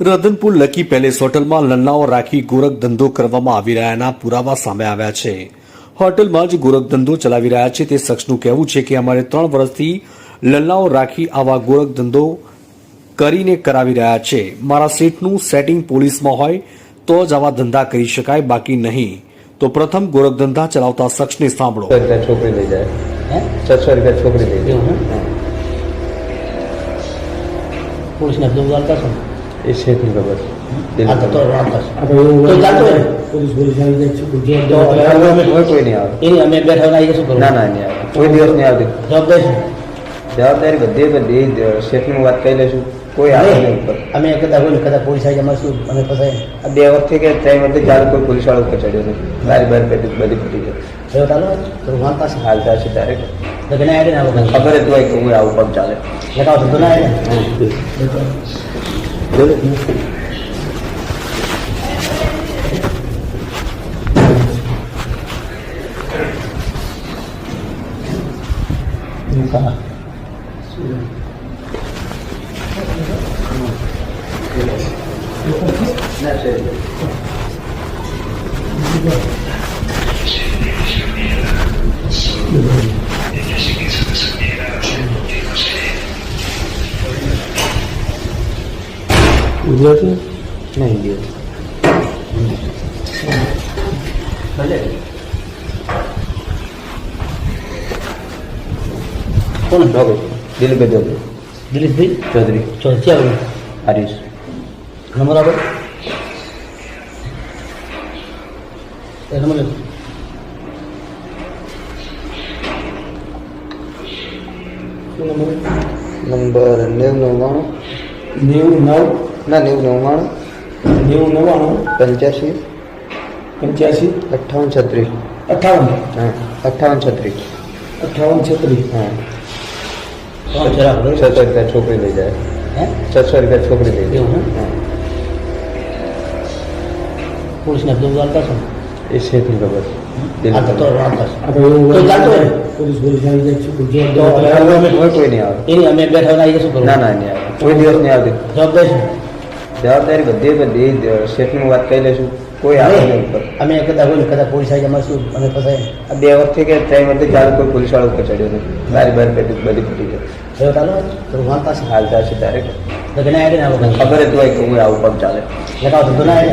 Ratanpur lucky palace હોટલમાં લન્નાઓ રાખી ગોરખ ધંધો કરવામાં આવી રહ્યાના પુરાવા સામે આવ્યા છે. હોટલમાં જ ગોરખ ધંધો ચલાવી રહ્યા છે તે શખ્સનું કહેવું છે કે અમારે ત્રણ વર્ષથી લલ્લાઓ રાખી આવા ગોરખ ધંધો કરીને કરાવી રહ્યા છે. મારા સેટનું સેટિંગ પોલીસમાં હોય તો જ આવા ધંધા કરી શકાય બાકી નહીં. તો પ્રથમ ગોરખ ધંધા ચલાવતા શખ્સને સાંભળો. છોકરી લઈ જાય. છસો રૂપિયા છોકરી લઈ જાય. પોલીસને બધું ચાલતા છો એ શેઠની ખબર આ તો તો ચાલતા છો આપણે એવું તો ચાલતું હોય ને? પોલીસ પોલીસ આવી જાય છે જે તો કોઈ કોઈ નહીં આવે એની અમે બેઠા ના શું કરવું ના ના નહીં આવે કોઈ દિવસ નહીં આવતી જવાબદાર છે જવાબદારી બધી બધી જ શેઠની વાત કહી લઈશું કોઈ આવે નહીં ઉપર અમે કદાચ હોય ને કદાચ પોલીસ આવી જાય અમારે શું અમે ફસાય આ બે વર્ષથી કે ત્રણ વર્ષથી ચાલુ કોઈ પોલીસ વાળો ઉપર ચડ્યો નથી બારી બાર પેટી બધી ફટી જાય એવો ચાલો તો વાંચતા છે હાલ ચાલશે ત્યારે તો કે ના આવી ને આ વખત ખબર જ હોય કે હું આવું પગ ચાલે લગાવો તો ના આવી 留点功夫。你看啊。是。嗯。那是。ગુજરાતી? નહીં ભલે. કોણ જોગી દિલીપભાઈ જોગી દિલીપભાઈ ચૌધરી. ચોથી આવ્યું હરીશ. નંબર આપો. નંબર? નંબર નેવું નવ્વાણું. નેવું નવ. ના નેવું નવ્વાણું નેવું નવ્વાણું પંચ્યાસી પંચ્યાસી અઠ્ઠાવન છત્રીસ અઠ્ઠાવન હા અઠ્ઠાવન છત્રીસ અઠ્ઠાવન છત્રીસ હા કોણ જરા બરોબર છસો રૂપિયા છોકરી લઈ જાય હે છસો રૂપિયા છોકરી લઈ એવું હે? જાય પોલીસને બધું ચાલતા છો એ શેઠની ખબર આ તો તો ચાલતા છો આપણે એવું તો ચાલતું હોય ને? પોલીસ પોલીસ આવી જાય છે જે તો કોઈ કોઈ નહીં આવે એની અમે બેઠા ના શું કરવું ના ના નહીં આવે કોઈ દિવસ નહીં આવતી જવાબદાર છે જવાબદારી બધે બધી શેઠની વાત કહી લઈશું. કોઈ આવે નહીં ઉપર. અમે કદાચ હોય કદાચ પોલીસ આવી અમારે શું અમે ફસાય આ બે વખતે કે ત્રણ વખતે ચાલુ કોઈ પોલીસ વાળો ઉપર ચડ્યો નથી. બારી બહાર પેટી બધી ફૂટી જાય એવો ચાલો. તો વાંચતા છે હાલ ચાલશે ત્યારે તો કે ને આ ખબર જ હોય કે હું આવું પગ ચાલે. લગાવો તો ના. આવે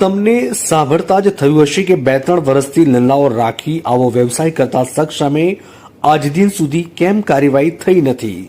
તમને સાંભળતા જ થયું હશે કે બે ત્રણ વર્ષથી લલ્લાઓ રાખી આવો વ્યવસાય કરતા શખ્સ સામે આજ દિન સુધી કેમ કાર્યવાહી થઈ નથી?